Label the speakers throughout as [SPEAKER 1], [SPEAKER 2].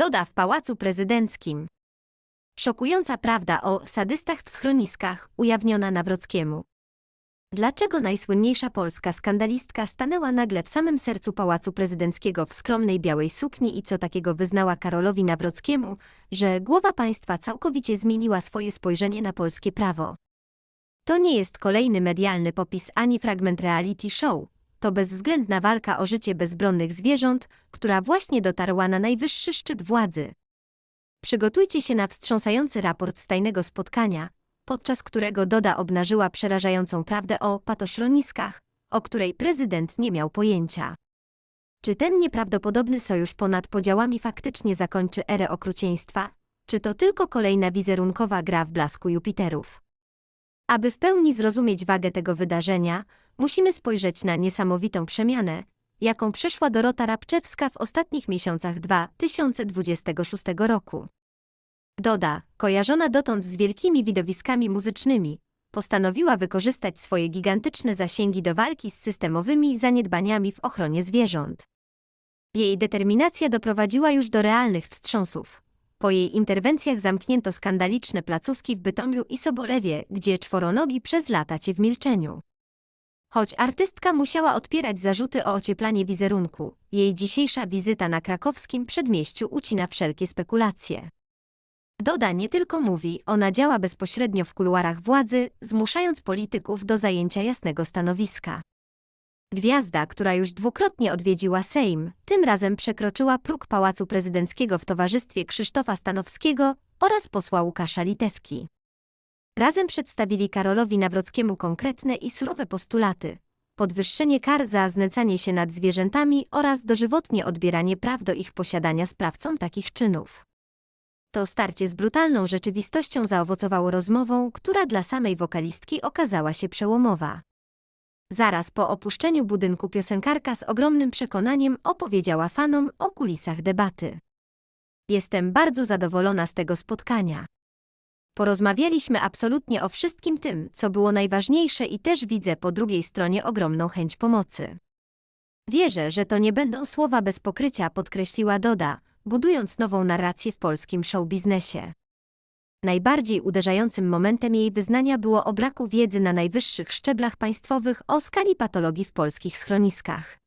[SPEAKER 1] Doda w Pałacu Prezydenckim. Szokująca prawda o sadystach w schroniskach ujawniona Nawrockiemu. Dlaczego najsłynniejsza polska skandalistka stanęła nagle w samym sercu Pałacu Prezydenckiego w skromnej białej sukni i co takiego wyznała Karolowi Nawrockiemu, że głowa państwa całkowicie zmieniła swoje spojrzenie na polskie prawo? To nie jest kolejny medialny popis ani fragment reality show. To bezwzględna walka o życie bezbronnych zwierząt, która właśnie dotarła na najwyższy szczyt władzy. Przygotujcie się na wstrząsający raport z tajnego spotkania, podczas którego Doda obnażyła przerażającą prawdę o patośroniskach, o której prezydent nie miał pojęcia. Czy ten nieprawdopodobny sojusz ponad podziałami faktycznie zakończy erę okrucieństwa, czy to tylko kolejna wizerunkowa gra w blasku Jupiterów? Aby w pełni zrozumieć wagę tego wydarzenia, musimy spojrzeć na niesamowitą przemianę, jaką przeszła Dorota Rabczewska w ostatnich miesiącach 2026 roku. Doda, kojarzona dotąd z wielkimi widowiskami muzycznymi, postanowiła wykorzystać swoje gigantyczne zasięgi do walki z systemowymi zaniedbaniami w ochronie zwierząt. Jej determinacja doprowadziła już do realnych wstrząsów. Po jej interwencjach zamknięto skandaliczne placówki w Bytomiu i Sobolewie, gdzie czworonogi przez lata cie w milczeniu. Choć artystka musiała odpierać zarzuty o ocieplanie wizerunku, jej dzisiejsza wizyta na krakowskim przedmieściu ucina wszelkie spekulacje. Doda nie tylko mówi, ona działa bezpośrednio w kuluarach władzy, zmuszając polityków do zajęcia jasnego stanowiska. Gwiazda, która już dwukrotnie odwiedziła Sejm, tym razem przekroczyła próg Pałacu Prezydenckiego w towarzystwie Krzysztofa Stanowskiego oraz posła Łukasza Litewki. Razem przedstawili Karolowi Nawrockiemu konkretne i surowe postulaty. Podwyższenie kar za znęcanie się nad zwierzętami oraz dożywotnie odbieranie praw do ich posiadania sprawcom takich czynów. To starcie z brutalną rzeczywistością zaowocowało rozmową, która dla samej wokalistki okazała się przełomowa. Zaraz po opuszczeniu budynku piosenkarka z ogromnym przekonaniem opowiedziała fanom o kulisach debaty. Jestem bardzo zadowolona z tego spotkania. Porozmawialiśmy absolutnie o wszystkim tym, co było najważniejsze i też widzę po drugiej stronie ogromną chęć pomocy. Wierzę, że to nie będą słowa bez pokrycia, podkreśliła Doda, budując nową narrację w polskim showbiznesie. Najbardziej uderzającym momentem jej wyznania było o braku wiedzy na najwyższych szczeblach państwowych o skali patologii w polskich schroniskach.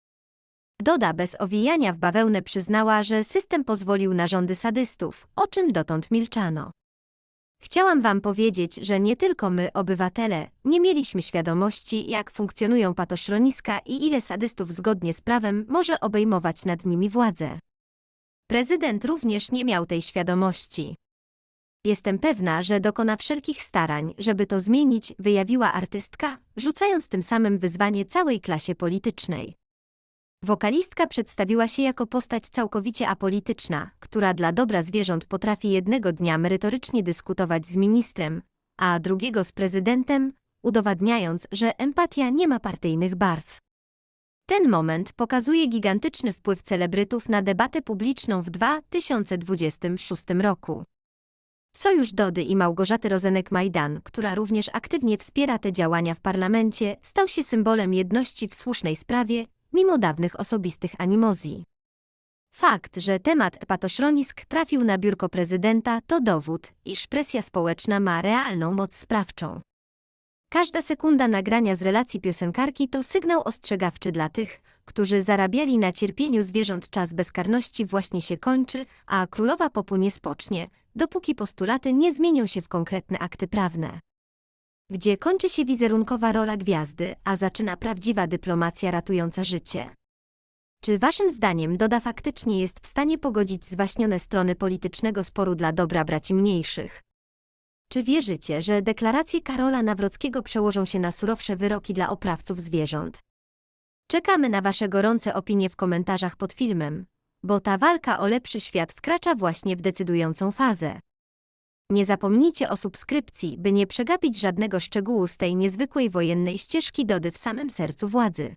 [SPEAKER 1] Doda bez owijania w bawełnę przyznała, że system pozwolił na rządy sadystów, o czym dotąd milczano. Chciałam wam powiedzieć, że nie tylko my, obywatele, nie mieliśmy świadomości, jak funkcjonują patośroniska i ile sadystów zgodnie z prawem może obejmować nad nimi władzę. Prezydent również nie miał tej świadomości. Jestem pewna, że dokona wszelkich starań, żeby to zmienić, wyjawiła artystka, rzucając tym samym wyzwanie całej klasie politycznej. Wokalistka przedstawiła się jako postać całkowicie apolityczna, która dla dobra zwierząt potrafi jednego dnia merytorycznie dyskutować z ministrem, a drugiego z prezydentem, udowadniając, że empatia nie ma partyjnych barw. Ten moment pokazuje gigantyczny wpływ celebrytów na debatę publiczną w 2026 roku. Sojusz Dody i Małgorzaty Rozenek-Majdan, która również aktywnie wspiera te działania w parlamencie, stał się symbolem jedności w słusznej sprawie, mimo dawnych osobistych animozji. Fakt, że temat patośronisk trafił na biurko prezydenta, to dowód, iż presja społeczna ma realną moc sprawczą. Każda sekunda nagrania z relacji piosenkarki to sygnał ostrzegawczy dla tych, którzy zarabiali na cierpieniu zwierząt. Czas bezkarności właśnie się kończy, a królowa popu nie spocznie, dopóki postulaty nie zmienią się w konkretne akty prawne. Gdzie kończy się wizerunkowa rola gwiazdy, a zaczyna prawdziwa dyplomacja ratująca życie. Czy waszym zdaniem Doda faktycznie jest w stanie pogodzić zwaśnione strony politycznego sporu dla dobra braci mniejszych? Czy wierzycie, że deklaracje Karola Nawrockiego przełożą się na surowsze wyroki dla oprawców zwierząt? Czekamy na Wasze gorące opinie w komentarzach pod filmem, bo ta walka o lepszy świat wkracza właśnie w decydującą fazę. Nie zapomnijcie o subskrypcji, by nie przegapić żadnego szczegółu z tej niezwykłej wojennej ścieżki Dody w samym sercu władzy.